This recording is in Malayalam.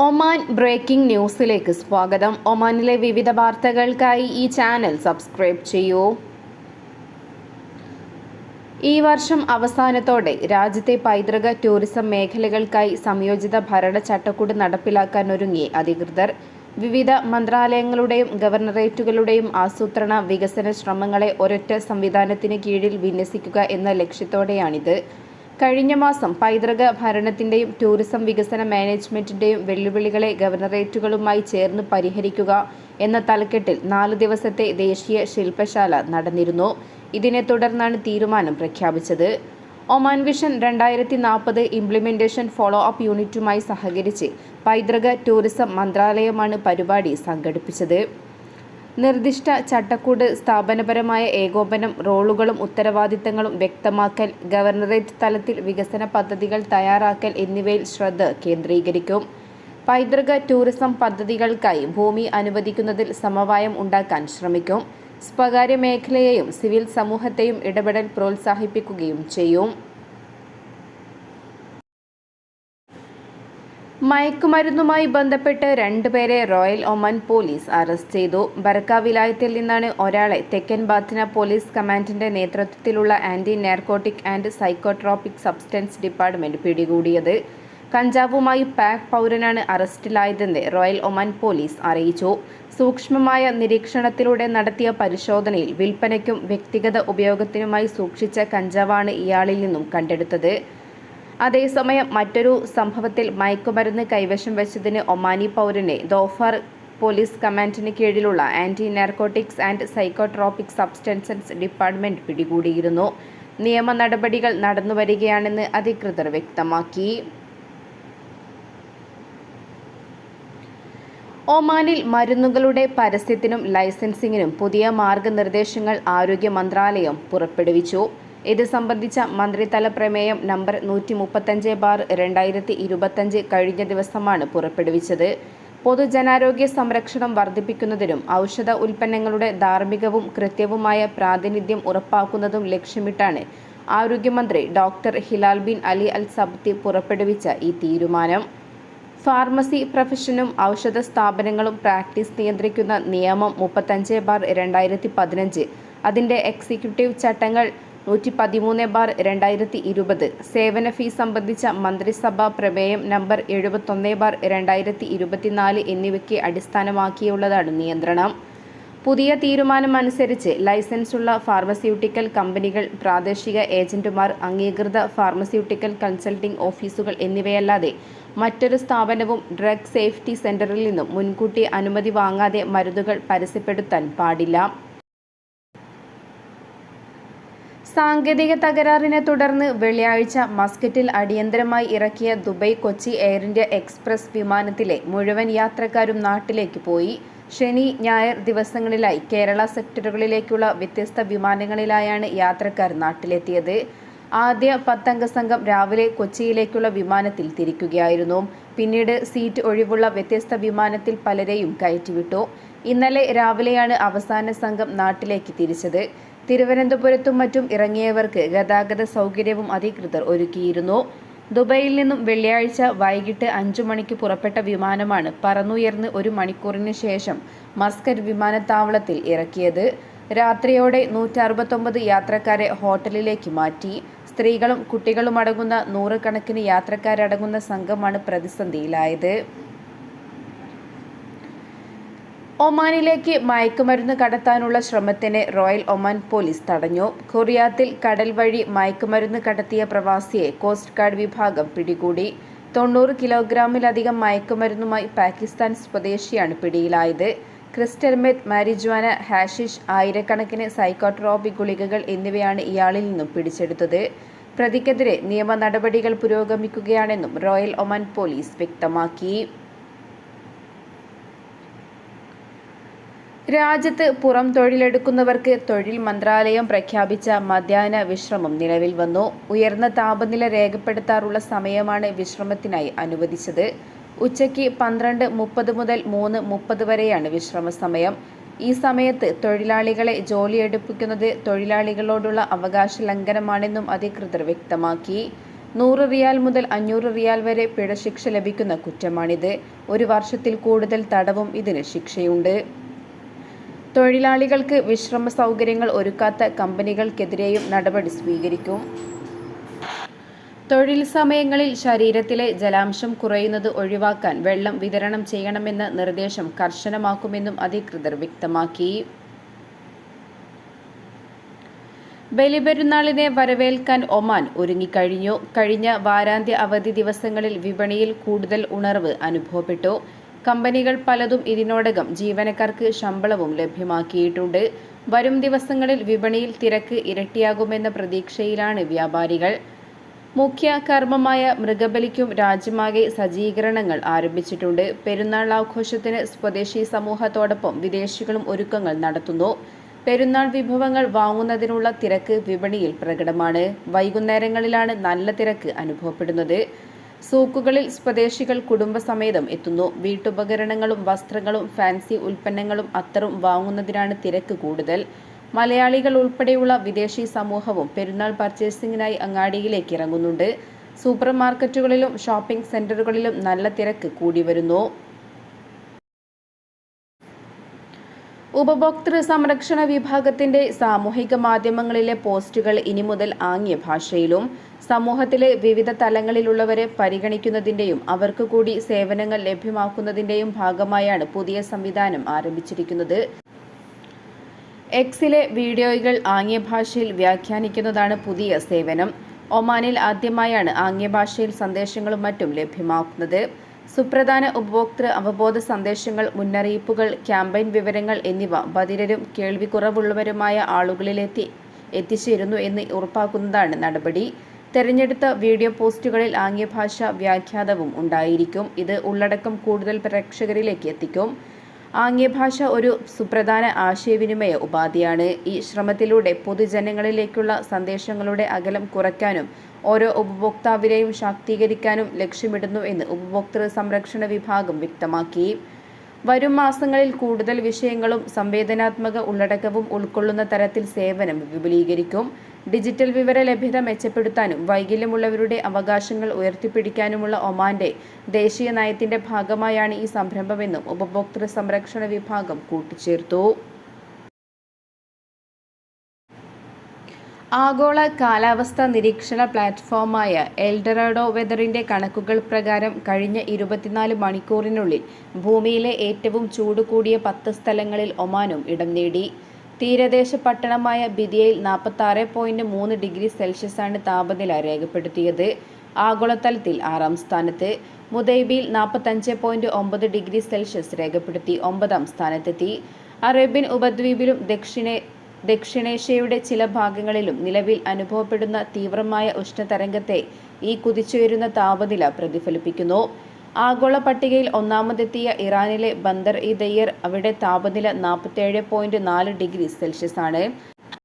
ഒമാൻ ബ്രേക്കിംഗ് ന്യൂസിലേക്ക് സ്വാഗതം. ഒമാനിലെ വിവിധ വാർത്തകൾക്കായി ഈ ചാനൽ സബ്സ്ക്രൈബ് ചെയ്യൂ. ഈ വർഷം അവസാനത്തോടെ രാജ്യത്തെ പൈതൃക ടൂറിസം മേഖലകൾക്കായി സംയോജിത ഭരണ ചട്ടക്കൂട് നടപ്പിലാക്കാൻ ഒരുങ്ങി അധികൃതർ വിവിധ മന്ത്രാലയങ്ങളുടെയും ഗവർണറേറ്റുകളുടെയും ആസൂത്രണ വികസന ശ്രമങ്ങളെ ഒരൊറ്റ സംവിധാനത്തിന് കീഴിൽ വിന്യസിക്കുക എന്ന ലക്ഷ്യത്തോടെയാണിത്. കഴിഞ്ഞ മാസം പൈതൃക ഭരണത്തിന്റെയും ടൂറിസം വികസന മാനേജ്മെന്റിന്റെയും വെല്ലുവിളികളെ ഗവർണറേറ്റുകളുമായി ചേർന്ന് പരിഹരിക്കുക എന്ന തലക്കെട്ടിൽ നാല് ദിവസത്തെ ദേശീയ ശില്പശാല നടന്നിരുന്നു. ഇതിനെ തുടർന്നാണ് തീരുമാനം പ്രഖ്യാപിച്ചത്. ഒമാൻ വിഷൻ രണ്ടായിരത്തി നാൽപ്പത് ഇംപ്ലിമെന്റേഷൻ ഫോളോ അപ്പ് യൂണിറ്റുമായി സഹകരിച്ച് പൈതൃക ടൂറിസം മന്ത്രാലയമാണ് പരിപാടി സംഘടിപ്പിച്ചത്. നിർദ്ദിഷ്ട ചട്ടക്കൂട് സ്ഥാപനപരമായ ഏകോപനം റോളുകളും ഉത്തരവാദിത്തങ്ങളും വ്യക്തമാക്കൽ ഗവർണറേറ്റ് തലത്തിൽ വികസന പദ്ധതികൾ തയ്യാറാക്കൽ എന്നിവയിൽ ശ്രദ്ധ കേന്ദ്രീകരിക്കും. പൈതൃക ടൂറിസം പദ്ധതികൾക്കായി ഭൂമി അനുവദിക്കുന്നതിൽ സമവായം ഉണ്ടാക്കാൻ ശ്രമിക്കും. സ്വകാര്യ മേഖലയെയും സിവിൽ സമൂഹത്തെയും ഇടപെടൽ പ്രോത്സാഹിപ്പിക്കുകയും ചെയ്യും. മയക്കുമരുന്നുമായി ബന്ധപ്പെട്ട് രണ്ടുപേരെ റോയൽ ഒമൻ പോലീസ് അറസ്റ്റ് ചെയ്തു. ബർക്ക വിലായത്തിൽ നിന്നാണ് ഒരാളെ തെക്കൻ ബാത്തിന പോലീസ് കമാൻഡിന്റെ നേതൃത്വത്തിലുള്ള anti narcotic and psychotropic substance department പിടികൂടിയത്. കഞ്ചാവുമായി പാക് പൗരനാണ് അറസ്റ്റിലായതെന്ന് റോയൽ ഒമൻ പോലീസ് അറിയിച്ചു. സൂക്ഷ്മമായ നിരീക്ഷണത്തിലൂടെ നടത്തിയ പരിശോധനയിൽ വിൽപ്പനയ്ക്കും വ്യക്തിഗത ഉപയോഗത്തിനുമായി സൂക്ഷിച്ച കഞ്ചാവാണ് ഇയാളിൽ നിന്നും കണ്ടെടുത്തത്. അതേസമയം മറ്റൊരു സംഭവത്തിൽ മയക്കുമരുന്ന് കൈവശം വെച്ചതിന് ഒമാനി പൗരനെ ദോഫർ പോലീസ് കമാൻഡിന് കീഴിലുള്ള anti narcotics and psychotropic substances department പിടികൂടിയിരുന്നു. നിയമ നടപടികൾ നടന്നുവരികയാണെന്ന് അധികൃതർ വ്യക്തമാക്കി. ഒമാനിൽ മരുന്നുകളുടെ പരസ്യത്തിനും ലൈസൻസിങ്ങിനും പുതിയ മാർഗനിർദ്ദേശങ്ങൾ ആരോഗ്യ മന്ത്രാലയം പുറപ്പെടുവിച്ചു. ഇത് സംബന്ധിച്ച മന്ത്രിതല പ്രമേയം നമ്പർ നൂറ്റി മുപ്പത്തഞ്ച് ബാർ രണ്ടായിരത്തി ഇരുപത്തഞ്ച് കഴിഞ്ഞ ദിവസമാണ് പുറപ്പെടുവിച്ചത്. പൊതുജനാരോഗ്യ സംരക്ഷണം വർദ്ധിപ്പിക്കുന്നതിനും ഔഷധ ഉൽപ്പന്നങ്ങളുടെ ധാർമ്മികവും കൃത്യവുമായ പ്രാതിനിധ്യം ഉറപ്പാക്കുന്നതും ലക്ഷ്യമിട്ടാണ് ആരോഗ്യമന്ത്രി doctor Hilal bin Ali al Sabti പുറപ്പെടുവിച്ച ഈ തീരുമാനം. ഫാർമസി പ്രൊഫഷനും ഔഷധ സ്ഥാപനങ്ങളും പ്രാക്ടീസ് നിയന്ത്രിക്കുന്ന നിയമം മുപ്പത്തഞ്ച് ബാർ രണ്ടായിരത്തി പതിനഞ്ച് അതിന്റെ എക്സിക്യൂട്ടീവ് ചട്ടങ്ങൾ നൂറ്റി പതിമൂന്ന് ബാർ രണ്ടായിരത്തി ഇരുപത് സേവന ഫീസ് സംബന്ധിച്ച മന്ത്രിസഭാ പ്രമേയം നമ്പർ എഴുപത്തൊന്ന് ബാർ രണ്ടായിരത്തി ഇരുപത്തിനാല് എന്നിവയ്ക്ക് അടിസ്ഥാനമാക്കിയുള്ളതാണ് നിയന്ത്രണം. പുതിയ തീരുമാനമനുസരിച്ച് ലൈസൻസുള്ള ഫാർമസ്യൂട്ടിക്കൽ കമ്പനികൾ പ്രാദേശിക ഏജന്റുമാർ അംഗീകൃത ഫാർമസ്യൂട്ടിക്കൽ കൺസൾട്ടിംഗ് ഓഫീസുകൾ എന്നിവയല്ലാതെ മറ്റൊരു സ്ഥാപനവും ഡ്രഗ് സേഫ്റ്റി സെന്ററിൽ നിന്നും മുൻകൂട്ടി അനുമതി വാങ്ങാതെ മരുന്നുകൾ പരസ്യപ്പെടുത്താൻ പാടില്ല. സാങ്കേതിക തകരാറിനെ തുടർന്ന് വെള്ളിയാഴ്ച മസ്കറ്റിൽ അടിയന്തരമായി ഇറക്കിയ Dubai Kochi air India express വിമാനത്തിലെ മുഴുവൻ യാത്രക്കാരും നാട്ടിലേക്ക് പോയി. ശനി ഞായർ ദിവസങ്ങളിലായി കേരള സെക്ടറുകളിലേക്കുള്ള വ്യത്യസ്ത വിമാനങ്ങളിലായാണ് യാത്രക്കാർ നാട്ടിലെത്തിയത്. ആദ്യ പത്തംഗ സംഘം രാവിലെ കൊച്ചിയിലേക്കുള്ള വിമാനത്തിൽ തിരിക്കുകയായിരുന്നു. പിന്നീട് സീറ്റ് ഒഴിവുള്ള വ്യത്യസ്ത വിമാനത്തിൽ പലരെയും കയറ്റിവിട്ടു. ഇന്നലെ രാവിലെയാണ് അവസാന സംഘം നാട്ടിലേക്ക് തിരിച്ചത്. തിരുവനന്തപുരത്തും മറ്റും ഇറങ്ങിയവർക്ക് ഗതാഗത സൗകര്യവും അധികൃതർ ഒരുക്കിയിരുന്നു. ദുബൈയിൽ നിന്നും വെള്ളിയാഴ്ച വൈകിട്ട് അഞ്ചു മണിക്ക് പുറപ്പെട്ട വിമാനമാണ് പറന്നുയർന്ന് ഒരു മണിക്കൂറിന് ശേഷം മസ്കറ്റ് വിമാനത്താവളത്തിൽ ഇറക്കിയത്. രാത്രിയോടെ നൂറ്ററുപത്തൊമ്പത് യാത്രക്കാരെ ഹോട്ടലിലേക്ക് മാറ്റി. സ്ത്രീകളും കുട്ടികളും അടങ്ങുന്ന നൂറുകണക്കിന് യാത്രക്കാരടങ്ങുന്ന സംഘമാണ് പ്രതിസന്ധിയിലായത്. ഒമാനിലേക്ക് മയക്കുമരുന്ന് കടത്താനുള്ള ശ്രമത്തിന് റോയൽ ഒമാൻ പോലീസ് തടഞ്ഞു. കൊറിയാത്തിൽ കടൽ വഴി മയക്കുമരുന്ന് കടത്തിയ പ്രവാസിയെ കോസ്റ്റ് ഗാർഡ് വിഭാഗം പിടികൂടി. തൊണ്ണൂറ് കിലോഗ്രാമിലധികം മയക്കുമരുന്നുമായി പാകിസ്ഥാൻ സ്വദേശിയാണ് പിടിയിലായത്. ക്രിസ്റ്റൽമെറ്റ് മാരിജ്വാന ഹാഷിഷ് ആയിരക്കണക്കിന് സൈക്കോട്രോപിക് ഗുളികകൾ എന്നിവയാണ് ഇയാളിൽ നിന്നും പിടിച്ചെടുത്തത്. പ്രതിക്കെതിരെ നിയമ നടപടികൾ പുരോഗമിക്കുകയാണെന്നും റോയൽ ഒമാൻ പോലീസ് വ്യക്തമാക്കി. രാജ്യത്ത് പുറം തൊഴിലെടുക്കുന്നവർക്ക് തൊഴിൽ മന്ത്രാലയം പ്രഖ്യാപിച്ച മധ്യാഹ്ന വിശ്രമം നിലവിൽ വന്നു. ഉയർന്ന താപനില രേഖപ്പെടുത്താറുള്ള സമയമാണ് വിശ്രമത്തിനായി അനുവദിച്ചത്. ഉച്ചയ്ക്ക് പന്ത്രണ്ട് മുപ്പത് മുതൽ മൂന്ന് മുപ്പത് വരെയാണ് വിശ്രമ സമയം. ഈ സമയത്ത് തൊഴിലാളികളെ ജോലിയെടുപ്പിക്കുന്നത് തൊഴിലാളികളോടുള്ള അവകാശ ലംഘനമാണെന്നും അധികൃതർ വ്യക്തമാക്കി. നൂറ് റിയാൽ മുതൽ അഞ്ഞൂറ് റിയാൽ വരെ പിഴശിക്ഷ ലഭിക്കുന്ന കുറ്റമാണിത്. ഒരു വർഷത്തിൽ കൂടുതൽ തടവും ഇതിന് ശിക്ഷയുണ്ട്. തൊഴിലാളികൾക്ക് വിശ്രമ സൗകര്യങ്ങൾ ഒരുക്കാത്ത കമ്പനികൾക്കെതിരെയും നടപടി സ്വീകരിക്കും. തൊഴിൽ സമയങ്ങളിൽ ശരീരത്തിലെ ജലാംശം കുറയുന്നത് ഒഴിവാക്കാൻ വെള്ളം വിതരണം ചെയ്യണമെന്ന നിർദ്ദേശം കർശനമാക്കുമെന്നും അധികൃതർ വ്യക്തമാക്കി. ബലിപെരുന്നാളിനെ വരവേൽക്കാൻ ഒമാൻ ഒരുങ്ങിക്കഴിഞ്ഞു. കഴിഞ്ഞ വാരാന്ത്യ അവധി ദിവസങ്ങളിൽ വിപണിയിൽ കൂടുതൽ ഉണർവ് അനുഭവപ്പെട്ടു. കമ്പനികൾ പലതും ഇതിനോടകം ജീവനക്കാർക്ക് ശമ്പളവും ലഭ്യമാക്കിയിട്ടുണ്ട്. വരും ദിവസങ്ങളിൽ വിപണിയിൽ തിരക്ക് ഇരട്ടിയാകുമെന്ന പ്രതീക്ഷയിലാണ് വ്യാപാരികൾ. മുഖ്യ കർമ്മമായ മൃഗബലിക്കും രാജ്യമാകെ സജ്ജീകരണങ്ങൾ ആരംഭിച്ചിട്ടുണ്ട്. പെരുന്നാൾ ആഘോഷത്തിന് സ്വദേശി സമൂഹത്തോടൊപ്പം വിദേശികളും ഒരുക്കങ്ങൾ നടത്തുന്നു. പെരുന്നാൾ വിഭവങ്ങൾ വാങ്ങുന്നതിനുള്ള തിരക്ക് വിപണിയിൽ പ്രകടമാണ്. വൈകുന്നേരങ്ങളിലാണ് നല്ല തിരക്ക് അനുഭവപ്പെടുന്നത്. സൂക്കുകളിൽ സ്വദേശികൾ കുടുംബസമേതം എത്തുന്നു. വീട്ടുപകരണങ്ങളും വസ്ത്രങ്ങളും ഫാൻസി ഉൽപ്പന്നങ്ങളും അത്തറും വാങ്ങുന്നതിനാണ് തിരക്ക് കൂടുതൽ. മലയാളികൾ ഉൾപ്പെടെയുള്ള വിദേശി സമൂഹവും പെരുന്നാൾ പർച്ചേസിംഗിനായി അങ്ങാടിയിലേക്ക് ഇറങ്ങുന്നുണ്ട്. സൂപ്പർ മാർക്കറ്റുകളിലും ഷോപ്പിംഗ് സെന്ററുകളിലും നല്ല തിരക്ക് കൂടി വരുന്നു. ഉപഭോക്തൃ സംരക്ഷണ വിഭാഗത്തിന്റെ സാമൂഹിക മാധ്യമങ്ങളിലെ പോസ്റ്റുകൾ ഇനി മുതൽ ആംഗ്യ ഭാഷയിലും സമൂഹത്തിലെ വിവിധ തലങ്ങളിലുള്ളവരെ പരിഗണിക്കുന്നതിന്റെയും അവർക്ക് കൂടി സേവനങ്ങൾ ലഭ്യമാക്കുന്നതിന്റെയും ഭാഗമായാണ് പുതിയ സംവിധാനം ആരംഭിച്ചിരിക്കുന്നത്. എക്സിലെ വീഡിയോകൾ ആംഗ്യ ഭാഷയിൽ വ്യാഖ്യാനിക്കുന്നതാണ് പുതിയ സേവനം. ഒമാനിൽ ആദ്യമായാണ് ആംഗ്യ ഭാഷയിൽ സന്ദേശങ്ങളും മറ്റും ലഭ്യമാക്കുന്നത്. സുപ്രധാന ഉപഭോക്തൃ അവബോധ സന്ദേശങ്ങൾ മുന്നറിയിപ്പുകൾ ക്യാമ്പയിൻ വിവരങ്ങൾ എന്നിവ ബധിരരും കേൾവിക്കുറവുള്ളവരുമായ ആളുകളിലെത്തി എത്തിച്ചേരുന്നു എന്ന് ഉറപ്പാക്കുന്നതാണ് നടപടി. തെരഞ്ഞെടുത്ത വീഡിയോ പോസ്റ്റുകളിൽ ആംഗ്യഭാഷ വ്യാഖ്യാതവും ഉണ്ടായിരിക്കും. ഇത് ഉള്ളടക്കം കൂടുതൽ പ്രേക്ഷകരിലേക്ക് എത്തിക്കും. ആംഗ്യഭാഷ ഒരു സുപ്രധാന ആശയവിനിമയ ഉപാധിയാണ്. ഈ ശ്രമത്തിലൂടെ പൊതുജനങ്ങളിലേക്കുള്ള സന്ദേശങ്ങളുടെ അകലം കുറയ്ക്കാനും ഓരോ ഉപഭോക്താവിനെയും ശാക്തീകരിക്കാനും ലക്ഷ്യമിടുന്നു എന്ന് ഉപഭോക്തൃ സംരക്ഷണ വിഭാഗം വ്യക്തമാക്കി. വരും മാസങ്ങളിൽ കൂടുതൽ വിഷയങ്ങളും സംവേദനാത്മക ഉള്ളടക്കവും ഉൾക്കൊള്ളുന്ന തരത്തിൽ സേവനം വിപുലീകരിക്കും. ഡിജിറ്റൽ വിവര ലഭ്യത മെച്ചപ്പെടുത്താനും വൈകല്യമുള്ളവരുടെ അവകാശങ്ങൾ ഉയർത്തിപ്പിടിക്കാനുമുള്ള ഒമാന്റെ ദേശീയ നയത്തിന്റെ ഭാഗമായാണ് ഈ സംരംഭമെന്നും ഉപഭോക്തൃ സംരക്ഷണ വിഭാഗം കൂട്ടിച്ചേർത്തു. ആഗോള കാലാവസ്ഥാ നിരീക്ഷണ പ്ലാറ്റ്ഫോമായ എൽഡറാഡോ വെതറിന്റെ കണക്കുകൾ പ്രകാരം കഴിഞ്ഞ ഇരുപത്തിനാല് മണിക്കൂറിനുള്ളിൽ ഭൂമിയിലെ ഏറ്റവും ചൂട് കൂടിയ പത്ത് സ്ഥലങ്ങളിൽ ഒമാനും ഇടം നേടി. തീരദേശ പട്ടണമായ ബിദിയയിൽ നാൽപ്പത്താറ് പോയിന്റ് മൂന്ന് ഡിഗ്രി സെൽഷ്യസാണ് താപനില രേഖപ്പെടുത്തിയത്. ആഗോളതലത്തിൽ ആറാം സ്ഥാനത്ത്. മുദൈബിയിൽ നാൽപ്പത്തഞ്ച് പോയിന്റ് ഒമ്പത് ഡിഗ്രി സെൽഷ്യസ് രേഖപ്പെടുത്തി ഒമ്പതാം സ്ഥാനത്തെത്തി. അറേബ്യൻ ഉപദ്വീപിലും ദക്ഷിണേ ദക്ഷിണേഷ്യയുടെ ചില ഭാഗങ്ങളിലും നിലവിൽ അനുഭവപ്പെടുന്ന തീവ്രമായ ഉഷ്ണതരംഗത്തെ ഈ കുതിച്ചുയരുന്ന താപനില പ്രതിഫലിപ്പിക്കുന്നു. ആഗോള പട്ടികയിൽ ഒന്നാമതെത്തിയ ഇറാനിലെ ബന്ദർ ഇ ദയ്യർ അവിടെ താപനില നാൽപ്പത്തേഴ് പോയിന്റ് നാല് ഡിഗ്രി സെൽഷ്യസ് ആണ്